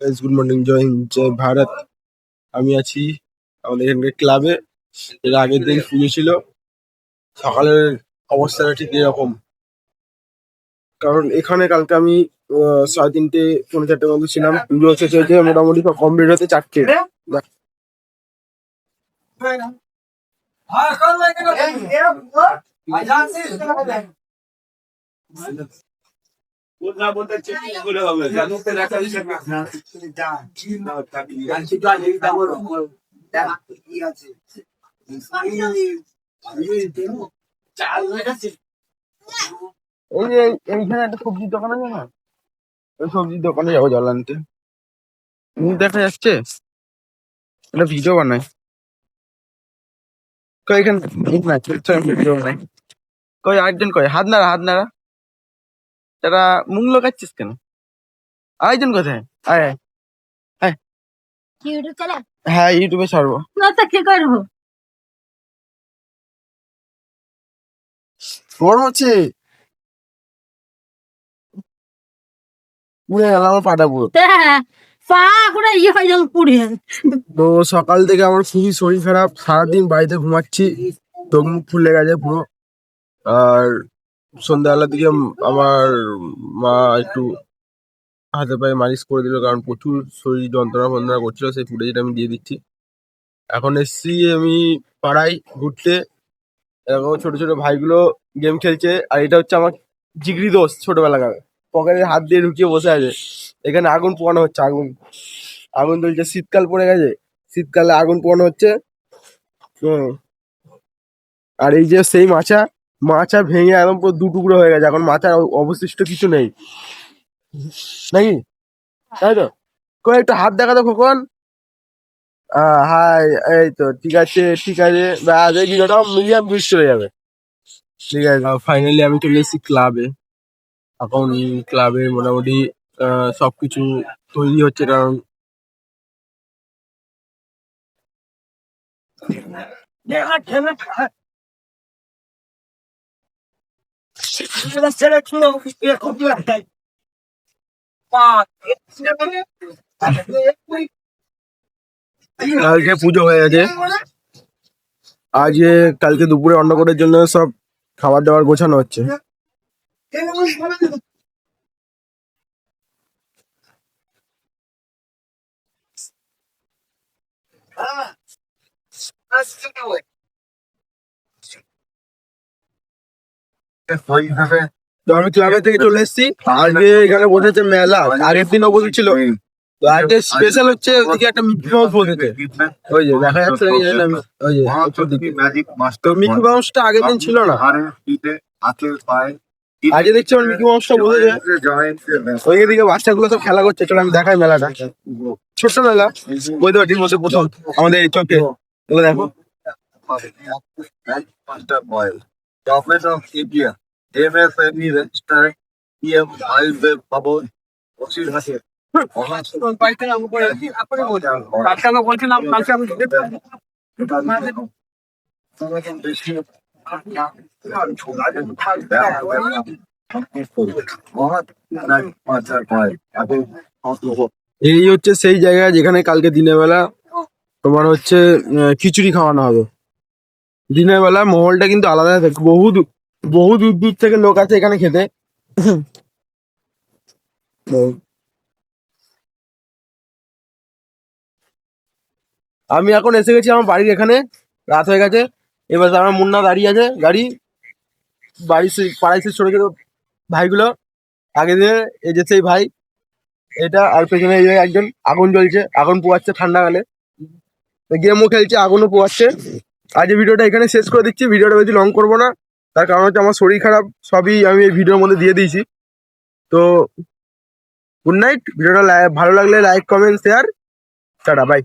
Good morning জয় হিন্দ জয় ভারত আমি আছি আমাদের এখানকার ক্লাবে এর আগের দিন পুজো ছিল। সকালের অবস্থাটা ঠিক এরকম। কারণ এখানে কালকে আমি সাড়ে তিনটে পৌনে চারটে মধ্যে ছিলাম। পুজো শেষ হয়েছে মোটামুটি সব কমপ্লিট হতে চারটে। দেখ- এই যে এইখানে একটা সবজির দোকান আছে না ওই সবজির দোকানে যাব জল আনতে মুখ দেখা যাচ্ছে একটা ভিডিও বানাই কই এখানে ভিডিও বানাই কই, আরেকজন কই? হাত নাড়া হাত নাড়া। তারা মুখ লোকাচ্ছিস কেন? আরেকজন কোথায়? আয় আয়। ইউটিউব হ্যাঁ ইউটিউবে ছাড়বো। না তো কি করব? গরম হচ্ছে। পুড়ে গেল আমার পাটা পুরো। পা করে ইয়ে হয়ে পুড়ে তো সকাল থেকে আমার খুবই শরীর খারাপ সারাদিন বাড়িতে ঘুমাচ্ছি চোখ মুখ ফুলে গেছে পুরো। আর সন্ধ্যাবেলার দিকে আমার মা একটু হাতে পায়ে মালিশ করে দিল, কারণ প্রচুর শরীর যন্ত্রণা ফন্ত্রণা করছিল, সেই ফুটেজটা আমি দিয়ে দিচ্ছি। এখন এসছি আমি পাড়ায় ঘুরতে। এরকম ছোট ছোট ভাইগুলো গেম খেলছে, আর এটা হচ্ছে আমার জিগরি দোষ ছোটবেলাকার। পকেটে হাত দিয়ে ঢুকিয়ে বসে আছে। এখানে আগুন পোয়ানো হচ্ছে, আগুন। আগুন জ্বলছে, শীতকাল পড়ে গেছে। শীতকালে আগুন পোয়ানো হচ্ছে। আর এই যে সেই মাচা মাচা ভেঙে একদম পুরো দু টুকরো হয়ে গেছে এখন মাচার অব- অবশিষ্ট কিছু নেই। নাকি? তাই তো? কই একটু হাত দেখা তো খোকন। হাই এই তো ঠিক আছে ঠিক আছে ব্যাস এই ভিডিওটা মিলিয়াম ভিউজ চলে যাবে। ঠিক আছে। ফাইনালি আমি চলে এসেছি ক্লাবে এখন ক্লাবে মোটামুটি আহ, সবকিছু তৈরি হচ্ছে কারণ কালকে পুজো হয়ে গেছে। আজকে কালকে দুপুরে অন্নকূটের জন্য সব খাবার দাবার গোছানো হচ্ছে। তো আমি ক্লাবে থেকে চলে এসেছি। আজকে এখানে বসেছে মেলা। আগের দিনও বসেছিল। তো আজকে স্পেশাল হচ্ছে ওদিকে একটা মিকি মাউস বসেছে। ওই যে দেখা যাচ্ছে ওই যে তো মিকি মাউসটা আগের দিন ছিল না? আজকে দেখছি আমার মিকি মাউসটা বসেছে। ওই দিকে বাচ্চাগুলো সব খেলা করছে। চলো আমি দেখাই মেলাটা। ছোট্ট মেলা ওই তো ওটির প্রথম। আমাদের চোখে দেখো. Government of India. MSME register PM oil web bubble. ওষুধ আছে এই হচ্ছে সেই জায়গা যেখানে কালকে দিনের বেলা তোমার হচ্ছে খিচুড়ি খাওয়ানো হবে দিনের বেলা মহলটা কিন্তু আলাদা থাকে বহু বহু দূর দূর থেকে লোক আছে এখানে খেতে। আমি এখন এসে গেছি আমার বাড়ির এখানে। রাত হয়ে গেছে। এবার আমার মুন্না দাঁড়িয়ে আছে গাড়ি। বাড়ির সেই পাড়ায় সেই ছোট ছোট ভাইগুলো। আগে দিয়ে এই যে সেই ভাই এটা আর পেছনে এই একজন আগুন জ্বলছে আগুন পোয়াচ্ছে ঠান্ডাকালে গেমও খেলছে আগুনও পোয়াচ্ছে আজ ভিডিওটা এখানে শেষ করে দিচ্ছি। ভিডিওটা বেশি লং করব না। তার কারণ হচ্ছে আমার শরীর খারাপ, সবই আমি এই ভিডিওর মধ্যে দিয়ে দিয়েছি। তো গুড নাইট ভিডিওটা ভালো লাগলে like comment share tata bye